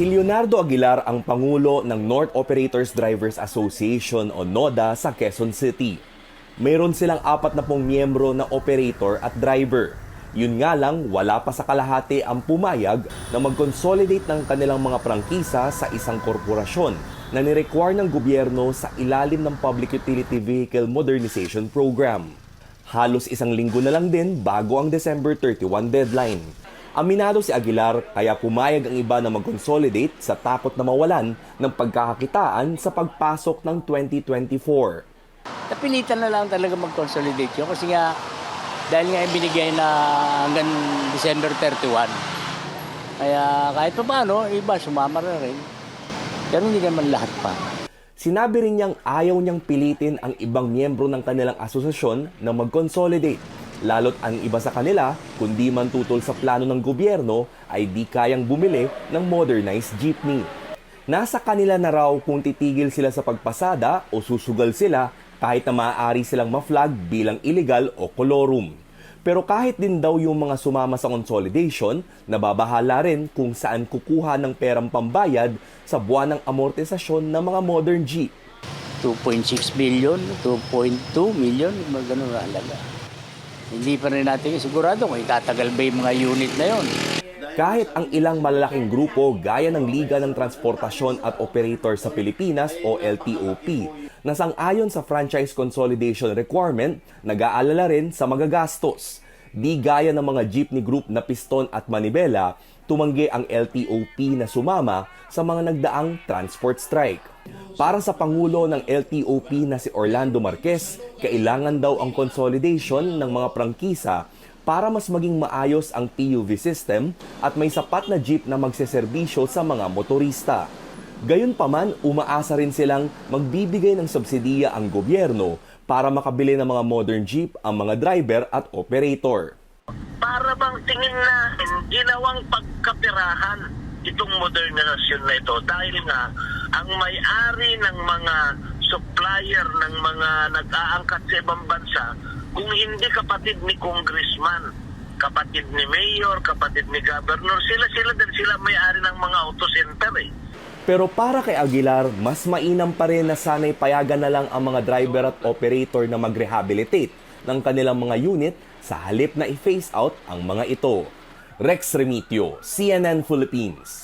Si Leonardo Aguilar ang Pangulo ng North Operators Drivers Association o NODA sa Quezon City. Mayroon silang apat na pong miyembro na operator at driver. Yun nga lang, wala pa sa kalahati ang pumayag na mag-consolidate ng kanilang mga prangkisa sa isang korporasyon na nirequire ng gobyerno sa ilalim ng Public Utility Vehicle Modernization Program. Halos isang linggo na lang din bago ang December 31 deadline. Aminado si Aguilar kaya pumayag ang iba na mag-consolidate sa takot na mawalan ng pagkakakitaan sa pagpasok ng 2024. Napilitan na lang talaga mag-consolidate yun kasi nga dahil nga ibinigay na hanggang December 31. Kaya kahit pa paano, iba sumama na rin. Pero hindi naman lahat pa. Sinabi rin niyang ayaw niyang pilitin ang ibang miyembro ng kanilang asosasyon na mag-consolidate. Lalo't ang iba sa kanila, kundi man tutol sa plano ng gobyerno, ay di kayang bumili ng modernized jeepney. Nasa kanila na raw kung titigil sila sa pagpasada o susugal sila kahit na maaari silang ma-flag bilang illegal o kolorum. Pero kahit din daw yung mga sumama sa consolidation, nababahala rin kung saan kukuha ng perang pambayad sa buwan ng amortisasyon ng mga modern jeep. 2.6 million, 2.2 million, mga ganun na halaga. Hindi pa rin natin sigurado kung itatagal ba yung mga unit na yon. Kahit ang ilang malalaking grupo gaya ng Liga ng Transportasyon at Operator sa Pilipinas o LTOP na sang-ayon sa franchise consolidation requirement, nag-aalala rin sa magagastos. Di gaya ng mga jeepney group na Piston at Manibela, tumanggi ang LTOP na sumama sa mga nagdaang transport strike. Para sa Pangulo ng LTOP na si Orlando Marquez, kailangan daw ang consolidation ng mga prangkisa para mas maging maayos ang PUV system at may sapat na jeep na magseserbisyo sa mga motorista. Gayunpaman, umaasa rin silang magbibigay ng subsidiya ang gobyerno para makabili ng mga modern jeep ang mga driver at operator. para bang tingin natin ginawang pagkapirahan itong modernisasyon na ito dahil nga ang may-ari ng mga supplier ng mga nag-aangkat sa ibang bansa kung hindi kapatid ni congressman kapatid ni mayor, kapatid ni governor, sila sila din sila may-ari ng mga auto center eh. Pero para kay Aguilar, mas mainam pa rin na sana'y payagan na lang ang mga driver at operator na mag-rehabilitate ng kanilang mga unit sa halip na i-phase out ang mga ito. Rex Remitio, CNN Philippines.